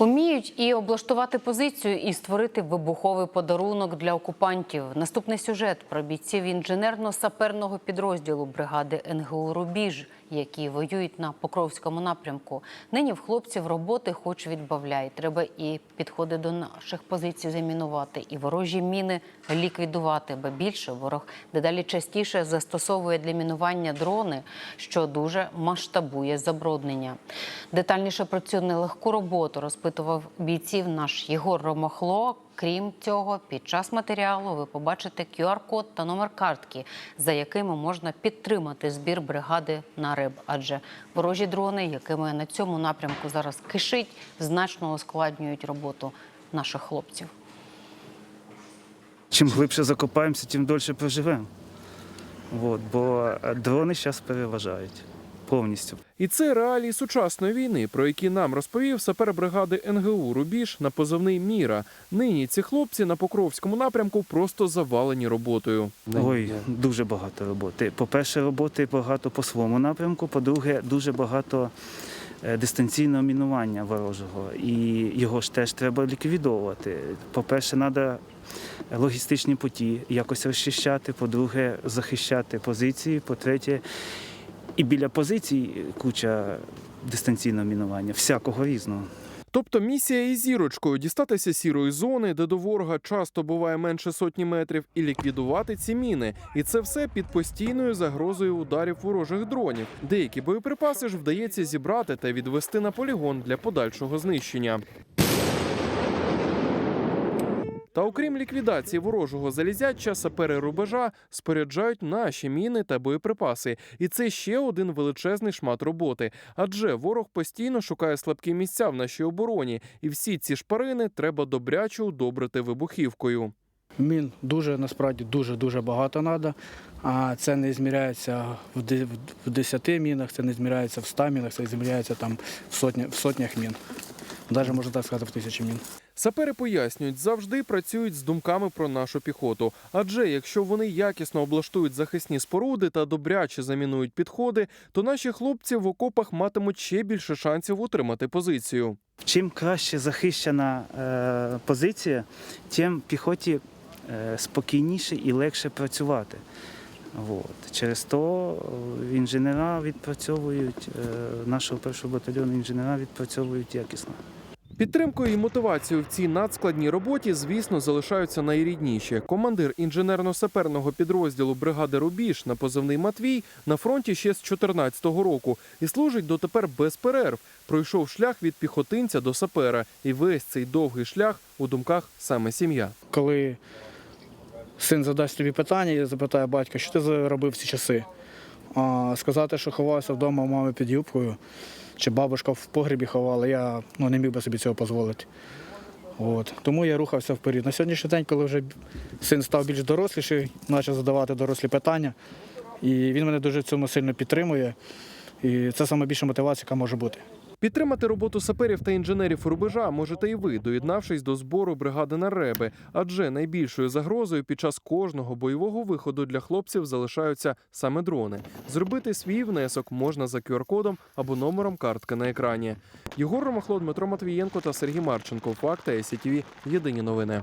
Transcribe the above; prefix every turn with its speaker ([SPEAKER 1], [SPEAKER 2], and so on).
[SPEAKER 1] Уміють і облаштувати позицію, і створити вибуховий подарунок для окупантів. Наступний сюжет про бійців інженерно-саперного підрозділу бригади НГУ Рубіж, які воюють на Покровському напрямку. Нині в хлопців роботи хоч відбавляй. Треба і підходи до наших позицій замінувати, і ворожі міни ліквідувати. Ба більше ворог дедалі частіше застосовує для мінування дрони, що дуже масштабує забруднення. Детальніше про цю нелегку роботу розпитував бійців наш Єгор Ромахло. Крім цього, під час матеріалу ви побачите QR-код та номер картки, за якими можна підтримати збір бригади на РЕБ. Адже ворожі дрони, якими на цьому напрямку зараз кишить, значно ускладнюють роботу наших хлопців.
[SPEAKER 2] Чим глибше закопаємося, тим дольше проживемо. От, бо е, дрони зараз переважають повністю.
[SPEAKER 3] І це реалії сучасної війни, про які нам розповів сапер бригади НГУ Рубіж на позивний Міра. Нині ці хлопці на Покровському напрямку просто завалені роботою.
[SPEAKER 2] Ой, дуже багато роботи. По-перше, роботи багато по своєму напрямку. По-друге, дуже багато е, дистанційного мінування ворожого. І його ж теж треба ліквідовувати. По-перше, треба логістичні путі якось розчищати. По-друге, захищати позиції. По-третє, і біля позицій куча дистанційного мінування, всякого різного.
[SPEAKER 3] Тобто місія із зірочкою дістатися сірої зони, де до ворога часто буває менше сотні метрів, і ліквідувати ці міни. І це все під постійною загрозою ударів ворожих дронів. Деякі боєприпаси ж вдається зібрати та відвести на полігон для подальшого знищення. Та окрім ліквідації ворожого залізяча, сапери рубежа споряджають наші міни та боєприпаси. І це ще один величезний шмат роботи. Адже ворог постійно шукає слабкі місця в нашій обороні, і всі ці шпарини треба добряче удобрити вибухівкою.
[SPEAKER 4] Мін дуже насправді дуже дуже багато треба. А це не зміряється в де- 10 мінах, це не зміряється в 100 мінах, це зміряється там в сотні в сотнях мін. Навіть можна так сказати, в тисячі мін.
[SPEAKER 3] Сапери пояснюють, завжди працюють з думками про нашу піхоту. Адже якщо вони якісно облаштують захисні споруди та добряче замінують підходи, то наші хлопці в окопах матимуть ще більше шансів утримати позицію.
[SPEAKER 2] Чим краще захищена е, позиція, тим піхоті е, спокійніше і легше працювати. От. Через то інженера відпрацьовують, е, нашого першого батальйону інженера відпрацьовують якісно.
[SPEAKER 3] Підтримкою і мотивацією в цій надскладній роботі, звісно, залишаються найрідніші. Командир інженерно-саперного підрозділу бригади Рубіж на позивний Матвій на фронті ще з 2014 року і служить дотепер без перерв. Пройшов шлях від піхотинця до сапера, і весь цей довгий шлях у думках саме сім'я.
[SPEAKER 4] Коли син задасть тобі питання, я запитаю батька, що ти заробив ці часи? А сказати, що ховався вдома мами під юбкою, чи бабушка в погребі ховала, я ну, не міг би собі цього дозволити. От. Тому я рухався вперед. На сьогоднішній день, коли вже син став більш доросліший, почав задавати дорослі питання, і він мене дуже цьому сильно підтримує. І це найбільша мотивація, яка може бути.
[SPEAKER 3] Підтримати роботу саперів та інженерів рубежа можете і ви, доєднавшись до збору бригади на реби. Адже найбільшою загрозою під час кожного бойового виходу для хлопців залишаються саме дрони. Зробити свій внесок можна за QR-кодом або номером картки на екрані. Єгор Ромахло, Дмитро Матвієнко та Сергій Марченко. Факти СІТВ. Єдині новини.